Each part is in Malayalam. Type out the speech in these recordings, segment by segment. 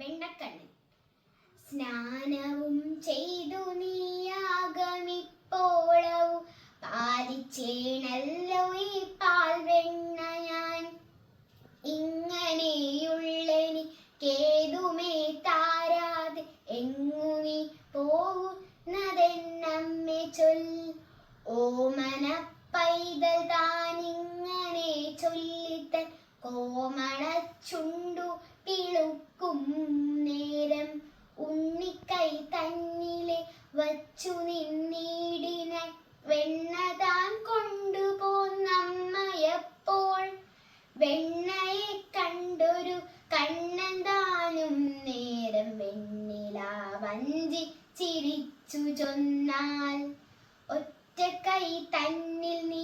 വെണ്ണക്കണ്ണൻ സ്നാനവും ചെയ്തു നീയാകമിപ്പോളവും പാലിച്ചേണല്ലോ ഈ പാൽ വെണ്ണ ഞാൻ. ഇങ്ങനെയുള്ളനി കേതുമേ താരാതെ എങ്ങു നീ പോകുന്നതെന്നമ്മെ ചൊല്ലി. ഓമന പൈതൽ താനിങ്ങനെ ചൊല്ലിത്തൻ വച്ചു നിന്നീടിന വെണ്ണതാൻ കൊണ്ടുപോന്നമ്മയപ്പോൾ? വെണ്ണയെ കണ്ടൊരു കണ്ണന്താനും നേരം വെണ്ണില വഞ്ചി ചിരിച്ചു ചൊന്നാൽ. ഒറ്റ കൈ തന്നിൽ നീ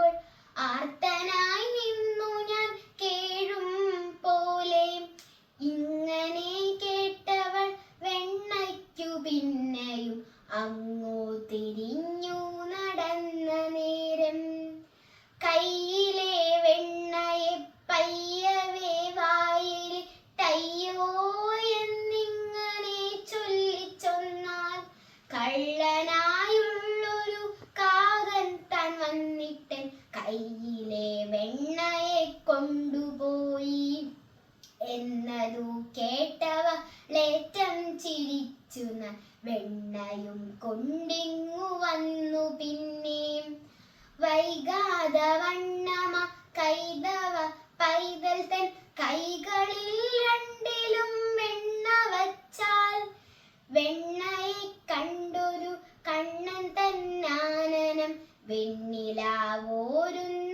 വച്ചിടുമ്പോൾ ആർത്തനായി നിന്നു ഞാൻ കേഴും പോലെ. ഇങ്ങനെ കേട്ടവൾ വെണ്ണയ്ക്കു പിന്നെയും കയ്യിലെ വെണ്ണയെ കൊണ്ടുപോയി. എന്നതു കേട്ടവ ലേറ്റം ചിരിച്ചു വെണ്ണയും കൊണ്ടിങ്ങു വന്നു പിന്നെയും വൈകാതെ വണ്ണമ കൈതവ പൈതൽ തൻ കൈകളിൽ രണ്ടിലും വെണ്ണ വച്ചാൽ. വെണ്ണയെ കണ്ടൊരു കണ്ണൻ തന്നാനനം വെണ്ണിലാവോരുന്ന.